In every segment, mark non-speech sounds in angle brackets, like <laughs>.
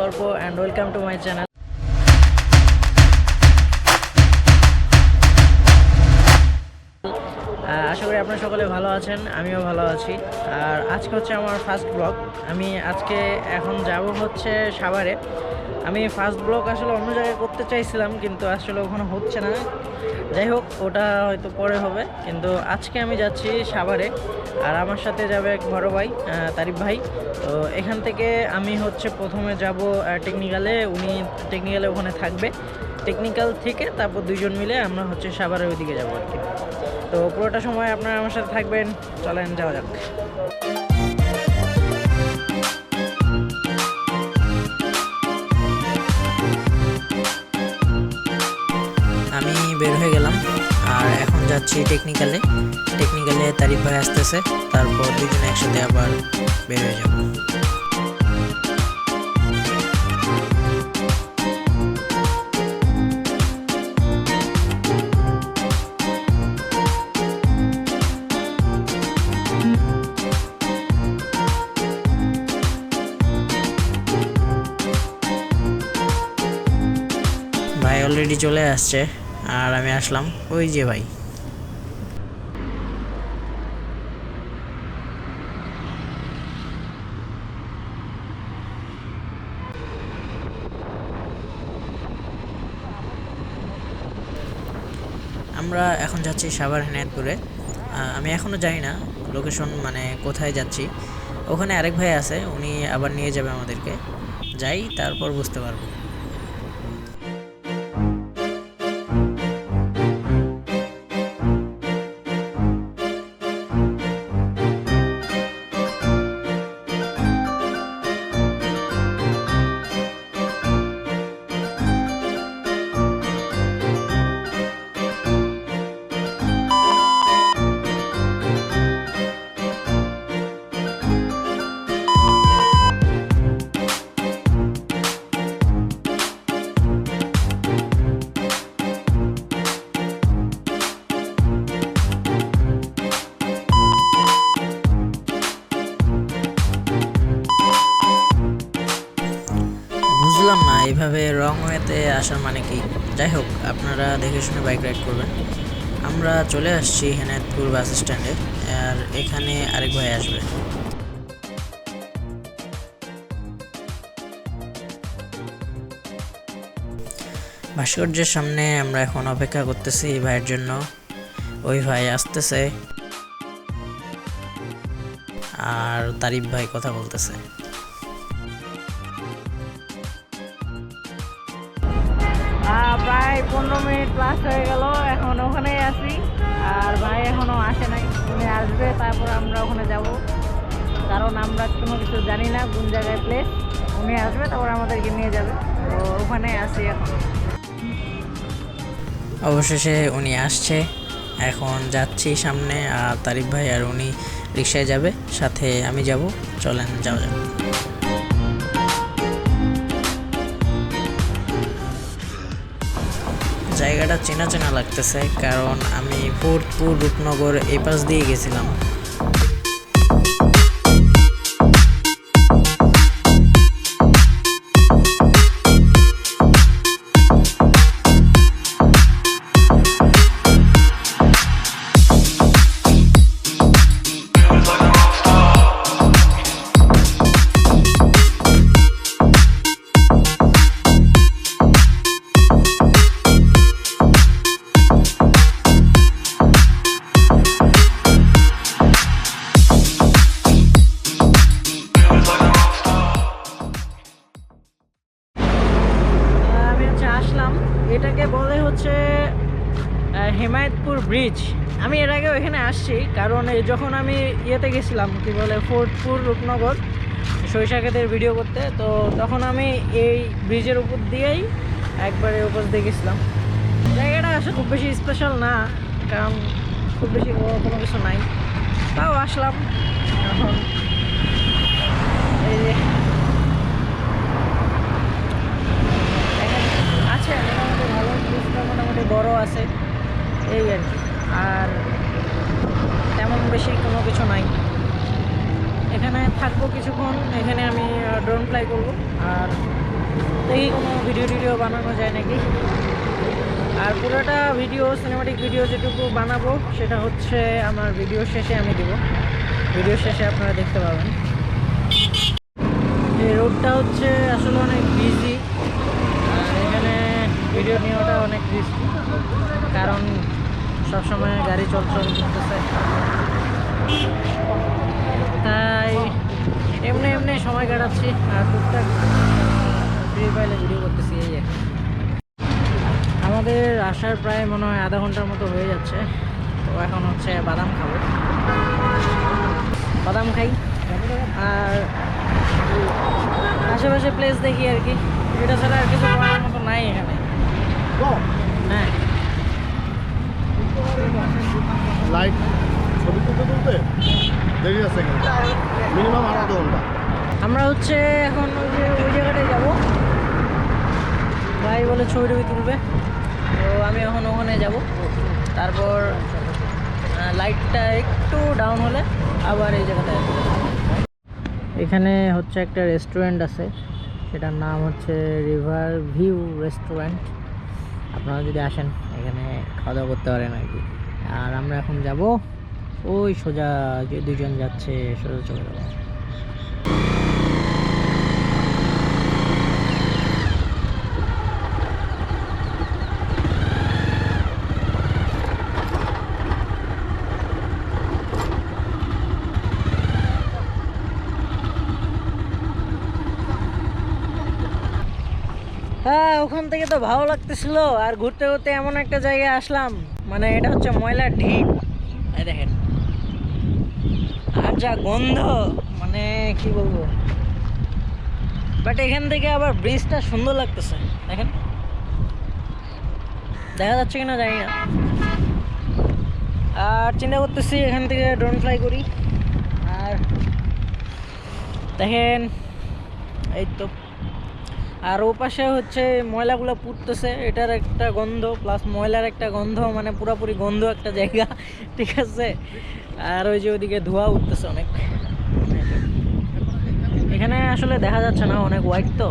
গল্প and welcome to my channel আশা করি আপনারা সকলে ভালো আছেন, আমিও ভালো আছি। আর আজকে হচ্ছে আমার ফার্স্ট ব্লগ আমি আজকে এখন যাব হচ্ছে সাভারে। আমি ফার্স্ট ব্লগ আসলে অন্য জায়গায় করতে চাইছিলাম, কিন্তু আসলে ওখানে হচ্ছে না। যাই হোক, ওটা হয়তো পরে হবে, কিন্তু আজকে আমি যাচ্ছি সাভারে, আর আমার সাথে যাবে এক বড় ভাই তারিফ ভাই। তো এখান থেকে আমি হচ্ছে প্রথমে যাব টেকনিক্যালে উনি টেকনিক্যালে ওখানে থাকবে। টেকনিক্যাল থেকে তারপর দুজন মিলে আমরা হচ্ছে সাভারের ওইদিকে যাব আর কি। তো পুরোটা সময় আপনারা আমার সাথে থাকবেন, চলেন, যাওয়া যাক। যাচ্ছি টেকনিক্যালে টেকনিক্যালে তারিফ ভাই আসতেছে, তারপর দুজনে একসাথে আবার বের হয়ে যাব। ভাই অলরেডি চলে আসছে, আর আমি আসলাম ওই যে ভাই। আমরা এখন যাচ্ছি সাভার হেনায়তপুরে। আমি এখনও যাই না লোকেশন মানে কোথায় যাচ্ছি। ওখানে আরেক ভাই আছে, উনি আবার নিয়ে যাবে আমাদেরকে। যাই, তারপর বুঝতে পারব। না এইভাবে রং ওয়েতে আসার মানে কি? যাই হোক, আপনারা দেখে শুনে বাইক রাইড করবেন। আমরা চলে আসছি হেনায়তপুর বাস স্ট্যান্ডে, আর এখানে আরেক ভাই আসবে। ভাস্কর্যের সামনে আমরা এখন অপেক্ষা করতেছি এই ভাইয়ের জন্য। ওই ভাই আসতেছে। আর তারিফ ভাই কথা বলতেছে। পনেরো মিনিট প্লাস হয়ে গেল, এখন ওখানেই আছি। আর ভাই এখনও আসে নাই, উনি আসবে, তারপর আমরা ওখানে যাব। কারণ আমরা কোনো কিছু জানি না কোন জায়গায় প্লেস উনি আসবে, তারপর আমাদেরকে নিয়ে যাবে। তো ওখানে আছি এখন। অবশেষে উনি আসছে, এখন যাচ্ছি সামনে, আর তারিফ ভাই আর উনি রিক্সায় যাবে, সাথে আমি যাব, চলেন, যাওয়া যাবে জায়গাটা চেনা চেনা লাগতেছে কারণ আমি ভোটপুর রূপনগর এই পাশ দিয়ে গেছিলাম। আহ, ব্রিজ আমি এর আগে ওইখানে আসছি কারণ যখন আমি ইয়েতে গেছিলাম কি বলে ফোর্টপুর রূপনগর সরিষাখাতের ভিডিও করতে তো তখন আমি এই ব্রিজের উপর দিয়েই একবারে উপর দিয়ে গেছিলাম। জায়গাটা আসলে খুব বেশি স্পেশাল না কারণ খুব বেশি কোনো কিছু নাই। তাও আসলাম এখন এই আছে মোটামুটি ভালো ব্রিজটা মোটামুটি বড় আছে। এই আর কি। আর তেমন বেশি কোনো কিছু নাই। এখানে থাকব কিছুক্ষণ, এখানে আমি ড্রোন ফ্লাই করব। আর দেখি কোনো ভিডিও টিডিও বানানো যায় নাকি। আর পুরোটা ভিডিও সিনেমাটিক ভিডিও যেটুকু বানাবো, সেটা হচ্ছে আমার ভিডিও শেষে আমি দেব। ভিডিও শেষে আপনারা দেখতে পাবেন। এই রোডটা হচ্ছে আসলে অনেক বিজি এখানে ভিডিও নেওয়াটা অনেক রিস্কি কারণ সবসময় গাড়ি চলচল করতেছে। তাই এমনি এমনি সময় কাটাচ্ছি আর টুকটাক ফ্রি ফাইলে ভিডিও করতেছি, এই আমাদের আসার প্রায় মনে হয় আধা ঘণ্টার মতো হয়ে যাচ্ছে। তো এখন হচ্ছে বাদাম খাব। বাদাম খাই। আর আশেপাশে প্লেস দেখি আর কি। এটা ছাড়া আর কিছু করার মতো নাই এখানে। হ্যাঁ। লাইট ছবি তুলতে তুলতে দেরি আছে মিনিমাম ঘণ্টা। আমরা হচ্ছে এখন ওই যে ওই জায়গাটায় যাব। ভাই বলে ছবি টবি তুলবে। তো আমি এখন ওখানে যাব। তারপর লাইটটা একটু ডাউন হলে আবার এই জায়গাটায়। এখানে হচ্ছে একটা রেস্টুরেন্ট আছে। সেটার নাম হচ্ছে রিভার ভিউ রেস্টুরেন্ট আপনারা যদি আসেন, এখানে খাওয়া দাওয়া করতে পারেন আর কি। আর আমরা এখন যাব, ওই সোজা যে দুজন যাচ্ছে, সোজা চলে যাব হ্যাঁ ওখান থেকে তো ভালো লাগতেছিল, আর ঘুরতে ঘুরতে এমন একটা জায়গায় আসলাম। মানে এটা হচ্ছে ময়লার ঢিপ। দেখেন। আর যা গন্ধ মানে কি বলব। বাট এখান থেকে আবার ব্রিজটা সুন্দর লাগতেছে। দেখেন। দেখা যাচ্ছে কিনা জানি না। আর চিন্তা করতেছি এখান থেকে ড্রোন ফ্লাই করি। আর দেখেন, এই তো আর ও পাশে হচ্ছে ময়লাগুলো পুড়তেছে এটার একটা গন্ধ প্লাস ময়লার একটা গন্ধ মানে পুরোপুরি গন্ধ একটা জায়গা <laughs> ঠিক আছে? আর ওই যে ওইদিকে ধোঁয়া উঠতেছে অনেক। এখানে আসলে দেখা যাচ্ছে না অনেক হোয়াইট তো।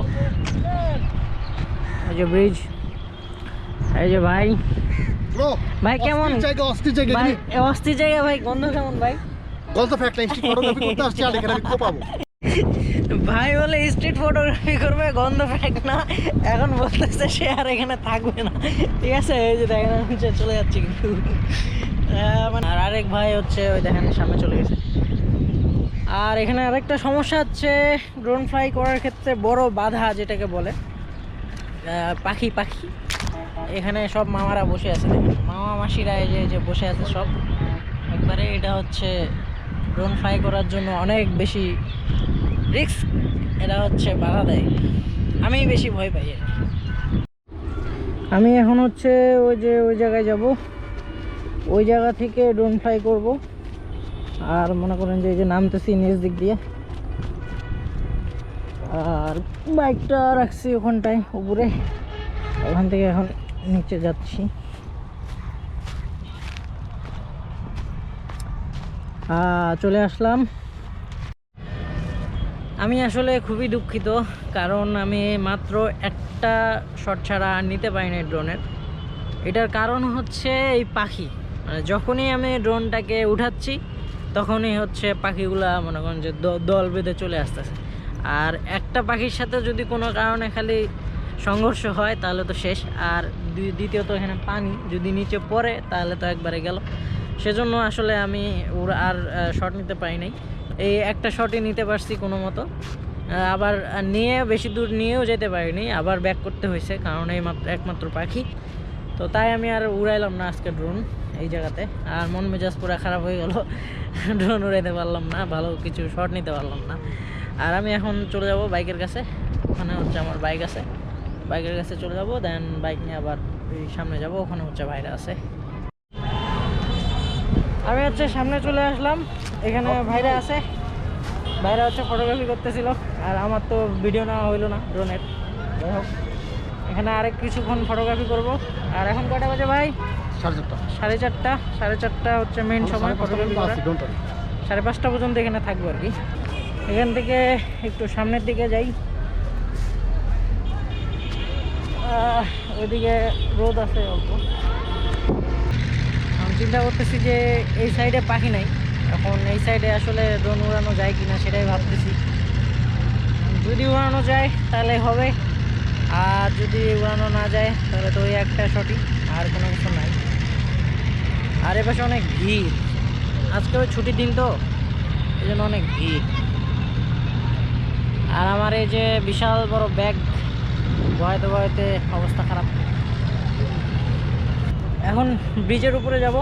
এই যে ব্রিজ এই যে ভাই। ভাই কেমন? জায়গা অস্থির জায়গা ভাই অস্থির জায়গা ভাই গন্ধ কেমন ভাই? গল্প ফ্যাক্ট লাইন ফটোগ্রাফি করতে আসছি আর এখানে আমি পাবো ভাই বলে স্ট্রিট ফটোগ্রাফি করবে, গন্ধ ফ্যাক না। এখন বলতেছে সে আর এখানে থাকবে না। ঠিক আছে, এই যে দেখেন, আমি চলে যাচ্ছি কিন্তু। মানে আর আরেক ভাই হচ্ছে ওই দেখেন, সামনে চলে গেছে। আর এখানে আরেকটা সমস্যা হচ্ছে ড্রোন ফ্লাই করার ক্ষেত্রে বড় বাধা যেটাকে বলে পাখি পাখি। এখানে সব মামারা বসে আছে মামা মাসিরা এই যে বসে আছে সব। একবারে এটা হচ্ছে ড্রোন ফ্লাই করার জন্য অনেক বেশি রিস্ক, এটা হচ্ছে বাধা দেয়। আমি বেশি ভয় পাই আমি এখন হচ্ছে ওই যে ওই জায়গায় যাব। ওই জায়গা থেকে ড্রোন ফ্লাই করব। আর মনে করেন যে এই যে নামতেছি নিচ দিক দিয়ে। আর বাইকটা রাখছি ওখানটায়, উপরে। ওখান থেকে এখন নিচে যাচ্ছি। চলে আসলাম। আমি আসলে খুবই দুঃখিত, কারণ আমি মাত্র একটা শট ছাড়া নিতে পারিনি ড্রোনের এটার কারণ হচ্ছে এই পাখি। মানে যখনই আমি ড্রোনটাকে উঠাচ্ছি, তখনই হচ্ছে পাখিগুলা মনে করেন যে দল বেঁধে চলে আসতেছে। আর একটা পাখির সাথে যদি কোনো কারণে খালি সংঘর্ষ হয়, তাহলে তো শেষ। আর দ্বিতীয়ত এখানে পানি যদি নিচে পড়ে, তাহলে তো একবারে গেল। সেজন্য আসলে আমি ওর আর শট নিতে পারি নাই। এই একটা শটই নিতে পারছি কোনো মতো। আবার নিয়ে বেশি দূর নিয়েও যেতে পারিনি, আবার ব্যাক করতে হয়েছে, কারণ এই মাত্র একমাত্র পাখি। তো তাই আমি আর উড়াইলাম না আজকে ড্রোন এই জায়গাতে। আর মন মেজাজ পুরো খারাপ হয়ে গেল। <laughs> ড্রোন উড়াইতে পারলাম না, ভালো কিছু শট নিতে পারলাম না। আর আমি এখন চলে যাব বাইকের কাছে। ওখানে হচ্ছে আমার বাইক আছে। বাইকের কাছে চলে যাব দেন বাইক নিয়ে আবার সামনে যাব, ওখানে হচ্ছে ভাইরা আছে। আমি হচ্ছে সামনে চলে আসলাম। এখানে ভাইরা আছে। ভাইরা হচ্ছে ফটোগ্রাফি করতেছিল। আর আমার তো ভিডিও নেওয়া হইল না ড্রোনের যাই হোক এখানে আরেক কিছুক্ষণ ফটোগ্রাফি করব। আর এখন কয়টা বাজে ভাই? সাড়ে চারটা। সাড়ে চারটা। সাড়ে চারটা হচ্ছে মেন সময় ফটোগ্রাফি করার সাড়ে পাঁচটা পর্যন্ত এখানে থাকব আর কি। এখান থেকে একটু সামনের দিকে যাই। ওইদিকে রোদ আছে অল্প। চিন্তা করতেছি যে এই সাইডে পাখি নাই। এখন এই সাইডে আসলে ড্রোন উড়ানো যায় কিনা সেটাই ভাবতেছি। যদি উড়ানো যায় তাহলে হবে, আর যদি উড়ানো না যায় তাহলে তো ওই একটা সঠিক, আর কোনো কিছু নাই। আর এ পাশে অনেক ভিড়। আজকে ওই ছুটির দিন তো, এই জন্য অনেক ভিড়। আর আমার এই যে বিশাল বড় ব্যাগ বয়তে বয়তে অবস্থা খারাপ। এখন ব্রিজের উপরে যাব।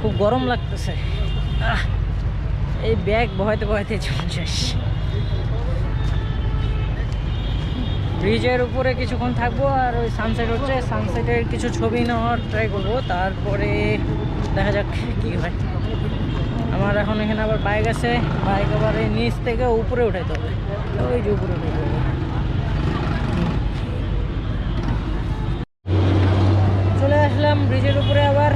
খুব গরম লাগতেছে। এই ব্যাগ বহাইতে বহাইতে শেষ। ব্রিজের উপরে কিছুক্ষণ থাকব আর ওই সানসেট হচ্ছে। সানসেটের কিছু ছবি নেওয়ার ট্রাই করব। তারপরে দেখা যাক কি হয়। আমার এখন এখানে আবার বাইক আছে। বাইক আবার এই নিচ থেকে উপরে উঠাইতে হবে। ওই যে উপরে উঠাইতে হবে। আসলাম ব্রিজের উপরে আবার।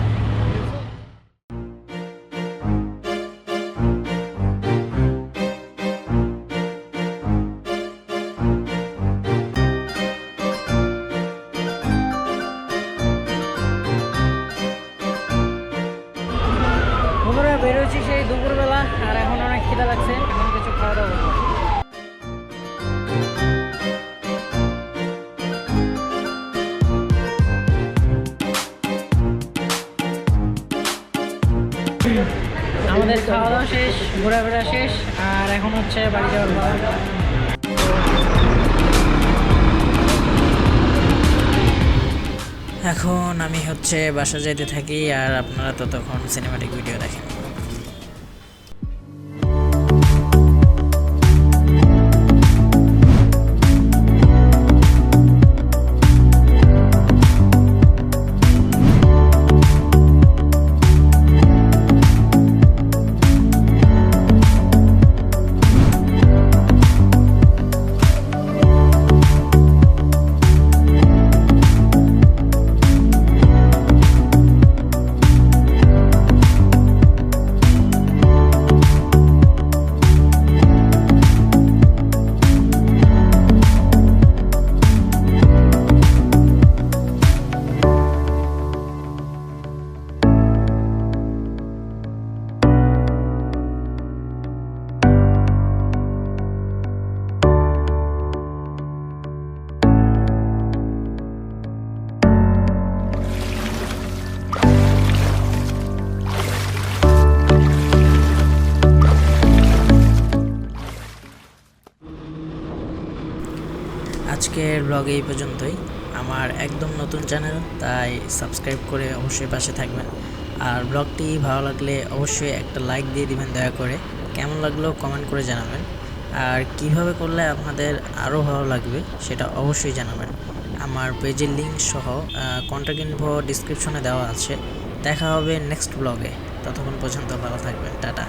বেরোচ্ছি সেই দুপুরবেলা আর এখন অনেক খিদা লাগছে। ঘোরাফেরা শেষ, আর এখন হচ্ছে বাড়ি যাওয়ার এখন আমি হচ্ছে বাসা যাইতে থাকি, আর আপনারা ততক্ষণ সিনেমাটিক ভিডিও দেখেন। ব্লগ এই পর্যন্তই। আমার একদম নতুন চ্যানেল তাই সাবস্ক্রাইব করে অবশ্যই পাশে থাকবেন। আর ব্লগটি ভালো লাগলে অবশ্যই একটা লাইক দিয়ে দিবেন দয়া করে। কেমন লাগল কমেন্ট করে জানাবেন। আর কীভাবে করলে আপনাদের আরও ভালো লাগবে সেটা অবশ্যই জানাবেন। আমার পেজের লিঙ্ক সহ কন্ট্যাক্ট ইনফো ডিসক্রিপশনে দেওয়া আছে। দেখা হবে নেক্সট ব্লগে ততক্ষণ পর্যন্ত ভালো থাকবেন। টাটা।